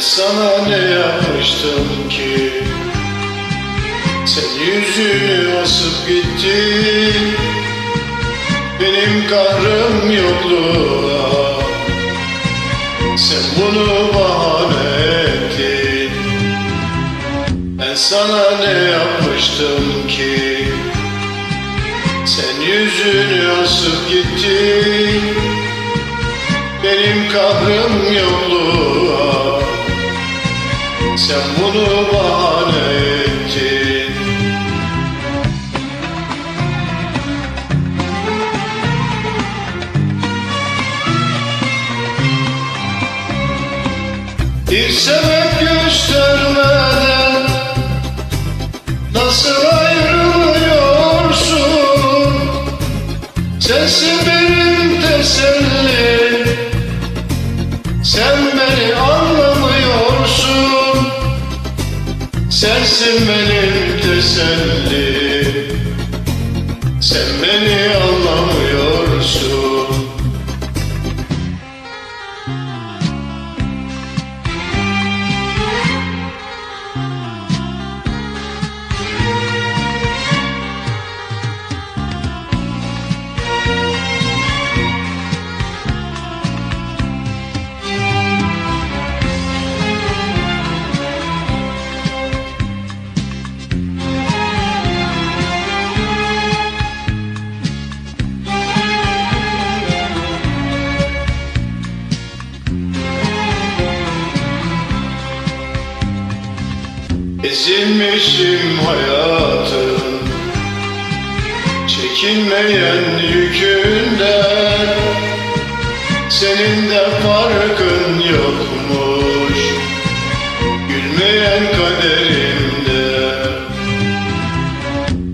sana ne yapmıştım ki? Sen yüzünü asıp gittin. Benim kahrım yokluğa. Sen bunu bahane ettin. Ben sana ne yapmıştım ki? Sen yüzünü asıp gittin. Benim kahrım yokluğa Sen bunu bahane ettin Bir sebep göstermeden Nasıl ayrılıyorsun? Sensin benim tesellim. Sen beni Sensin benim tesellim. Sen beni Ezilmişim hayatın Çekinmeyen yükünden. Senin de farkın yokmuş Gülmeyen kaderimde.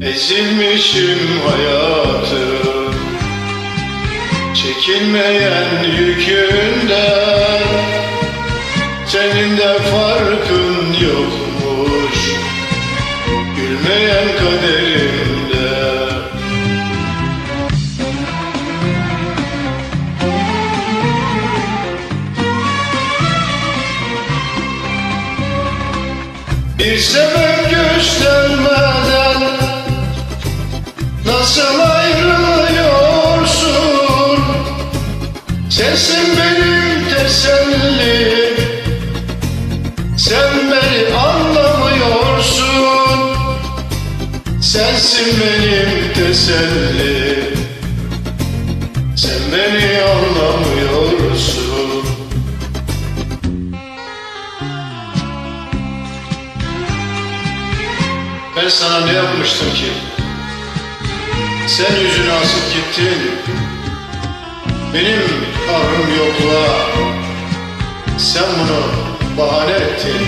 Ezilmişim hayatım Çekinmeyen yükünden. Senin de farkın Bir sebep göstermeden Nasıl ayrılıyorsun? Sensin benim tesellim. Sen beni anlamıyorsun. Sensin benim tesellim. Sen beni anlamıyorsun Ben sana ne yapmıştım ki? Sen yüzünü asıp gittin. Benim kahrım yokluğa. Sen bunu bahane ettin